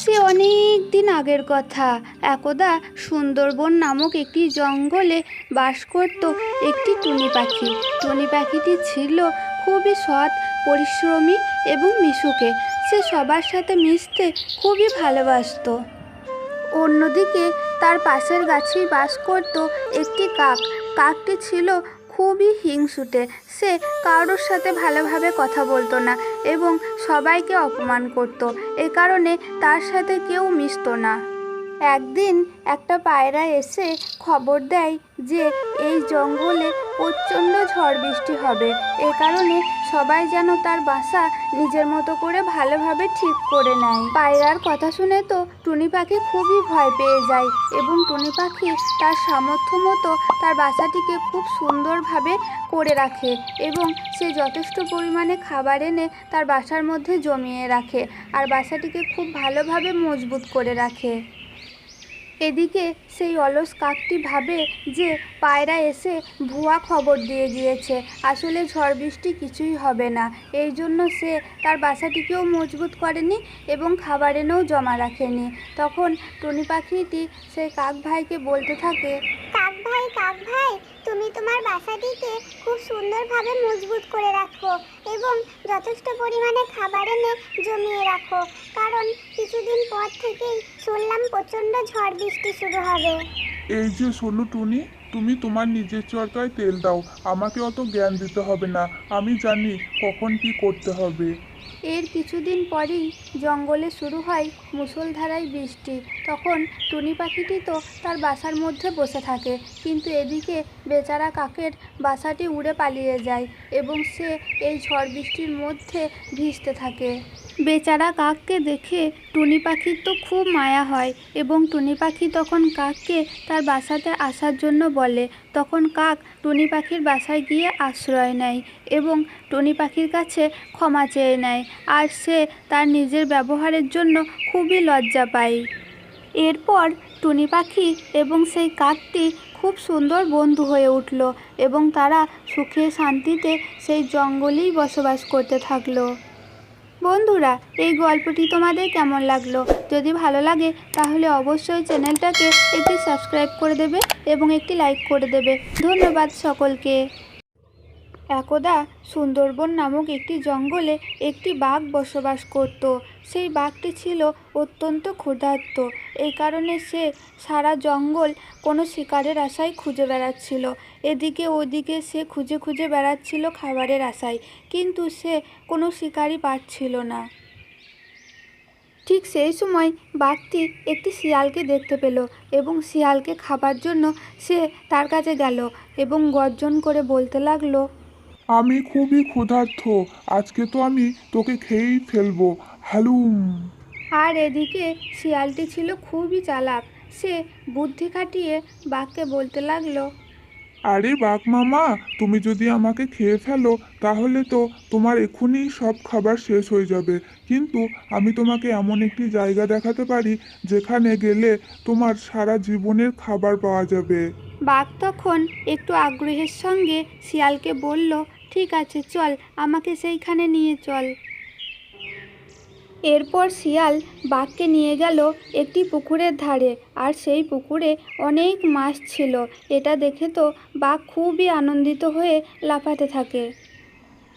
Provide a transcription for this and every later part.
সে অনেক দিন আগের কথা। একদা সুন্দরবন নামক একটি জঙ্গলে বাস করত একটি টুনি পাখি। টুনি পাখিটি ছিল খুবই সৎ, পরিশ্রমী এবং মিশুকে। সে সবার সাথে মিশতে খুবই ভালোবাসতো। অন্যদিকে তার পাশের গাছেই বাস করত একটি কাক। কাকটি ছিল খুবই হিংসুটে। সে কারোর সাথে ভালোভাবে কথা বলতো না এবং সবাইকে অপমান করত। এ কারণে তার সাথে কেউ মিশত না। একদিন একটা পায়রা এসে খবর দেয় যে এই জঙ্গলে প্রচণ্ড ঝড় বৃষ্টি হবে। এ কারণে সবাই যেন তার বাসা নিজের মতো করে ভালোভাবে ঠিক করে নেয়। পায়রার কথা শুনে তো টুনি পাখি খুবই ভয় পেয়ে যায় এবং টুনি পাখি তার সামর্থ্য মতো তার বাসাটিকে খুব সুন্দরভাবে করে রাখে এবং সে যথেষ্ট পরিমাণে খাবার এনে তার বাসার মধ্যে জমিয়ে রাখে আর বাসাটিকে খুব ভালোভাবে মজবুত করে রাখে। এদিকে সেই অলস কাকটি ভাবে যে পায়রা এসে ভুয়া খবর দিয়ে গিয়েছে। আসলে ঝড় বৃষ্টি কিছুই হবে না। এই জন্য সে তার বাসাটিকেও মজবুত করেনি এবং খাবার এনেও জমা রাখেনি। তখন টুনি পাখিটি সেই কাক ভাইকে বলতে থাকে, কাক ভাই কাক ভাই তুমি তোমার বাসাটিকে খুব সুন্দরভাবে মজবুত করে রাখো এবং যথেষ্ট পরিমাণে খাবার এনে জমিয়ে রাখো। কারণ কিছুদিন পর থেকেই শুনলাম প্রচণ্ড ঝড় বৃষ্টি শুরু হবে। এই যে শোনো টুনি, তুমি তোমার নিজের চরকায় তেল দাও। আমাকে অত জ্ঞান দিতে হবে না। আমি জানি কখন কি করতে হবে। এর কিছুদিন পরেই জঙ্গলে শুরু হয় মুসলধারায় বৃষ্টি। তখন টুনি পাখিটি তো তার বাসার মধ্যে বসে থাকে, কিন্তু এদিকে বেচারা কাকের বাসাটি উড়ে পালিয়ে যায় এবং সে এই ঝড় বৃষ্টির মধ্যে ভিজতে থাকে। বেচারা কাককে দেখে টুনি পাখির তো খুব মায়া হয় এবং টুনি পাখি তখন কাককে তার বাসাতে আসার জন্য বলে। তখন কাক টুনি পাখির বাসায় গিয়ে আশ্রয় নেয় এবং টুনি পাখির কাছে ক্ষমা চেয়ে নেয় আর সে তার নিজের ব্যবহারের জন্য খুবই লজ্জা পায়। এরপর টুনি পাখি এবং সেই কাকটি খুব সুন্দর বন্ধু হয়ে উঠল এবং তারা সুখে শান্তিতে সেই জঙ্গলেই বসবাস করতে থাকল। বন্ধুরা, এই গল্পটি তোমাদের কেমন লাগল? যদি ভালো লাগে, তাহলে অবশ্যই চ্যানেলটাকে একটি সাবস্ক্রাইব করে দেবে এবং একটি লাইক করে দেবে। ধন্যবাদ সকলকে। একদা সুন্দরবন নামক একটি জঙ্গলে একটি বাঘ বসবাস করত। সেই বাঘটি ছিল অত্যন্ত ক্ষুধার্ত। এই কারণে সে সারা জঙ্গল কোনো শিকারের আশায় খুঁজে বেড়াচ্ছিল। এদিকে ওদিকে সে খুঁজে খুঁজে বেড়াচ্ছিল খাবারের আশায়, কিন্তু সে কোনো শিকারই পাচ্ছিল না। ঠিক সেই সময় বাঘটি একটি শিয়ালকে দেখতে পেল এবং শিয়ালকে খাবার জন্য সে তার কাছে গেল এবং গর্জন করে বলতে লাগল আমি খুবই ক্ষুধার্ত আজকে তো আমি তোকে খেয়েই ফেলব। হ্যালুম আর এদিকে শিয়ালটি ছিল খুবই চালাক। সে বুদ্ধি খাটিয়ে বাঘকে বলতে লাগল আরে বাঘ মামা, তুমি যদি আমাকে খেয়ে ফেলো, তাহলে তো তোমার এক্ষুনি সব খাবার শেষ হয়ে যাবে। কিন্তু আমি তোমাকে এমন একটি জায়গা দেখাতে পারি, যেখানে গেলে তোমার সারা জীবনের খাবার পাওয়া যাবে। বাঘ তখন একটু আগ্রহের সঙ্গে শিয়ালকে বলল, ঠিক আছে, চল, আমাকে সেইখানে নিয়ে চল। এরপর শিয়াল বাঘকে নিয়ে গেল একটি পুকুরের ধারে। আর সেই পুকুরে অনেক মাছ ছিল। এটা দেখে তো বাঘ খুবই আনন্দিত হয়ে লাফাতে থাকে।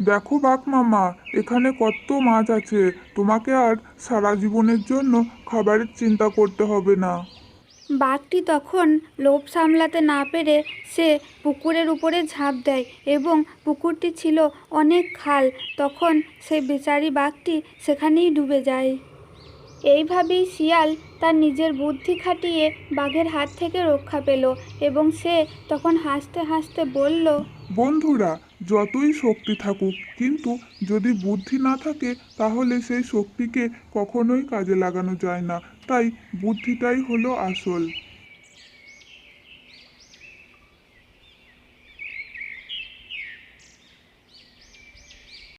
দেখো বাঘ মামা, এখানে কত মাছ আছে। তোমাকে আর সারা জীবনের জন্য খাবারের চিন্তা করতে হবে না। বাঘটি তখন লোভ সামলাতে না পেরে সে পুকুরের উপরে ঝাঁপ দেয় এবং পুকুরটি ছিল অনেক খাল। তখন সেই বেচারি বাঘটি সেখানেই ডুবে যায়। এইভাবেই শিয়াল তার নিজের বুদ্ধি খাটিয়ে বাঘের হাত থেকে রক্ষা পেল এবং সে তখন হাসতে হাসতে বলল বন্ধুরা, যতই শক্তি থাকুক, কিন্তু যদি বুদ্ধি না থাকে, তাহলে সেই শক্তিকে কখনোই কাজে লাগানো যায় না। তাই বুদ্ধিটাই হলো আসল।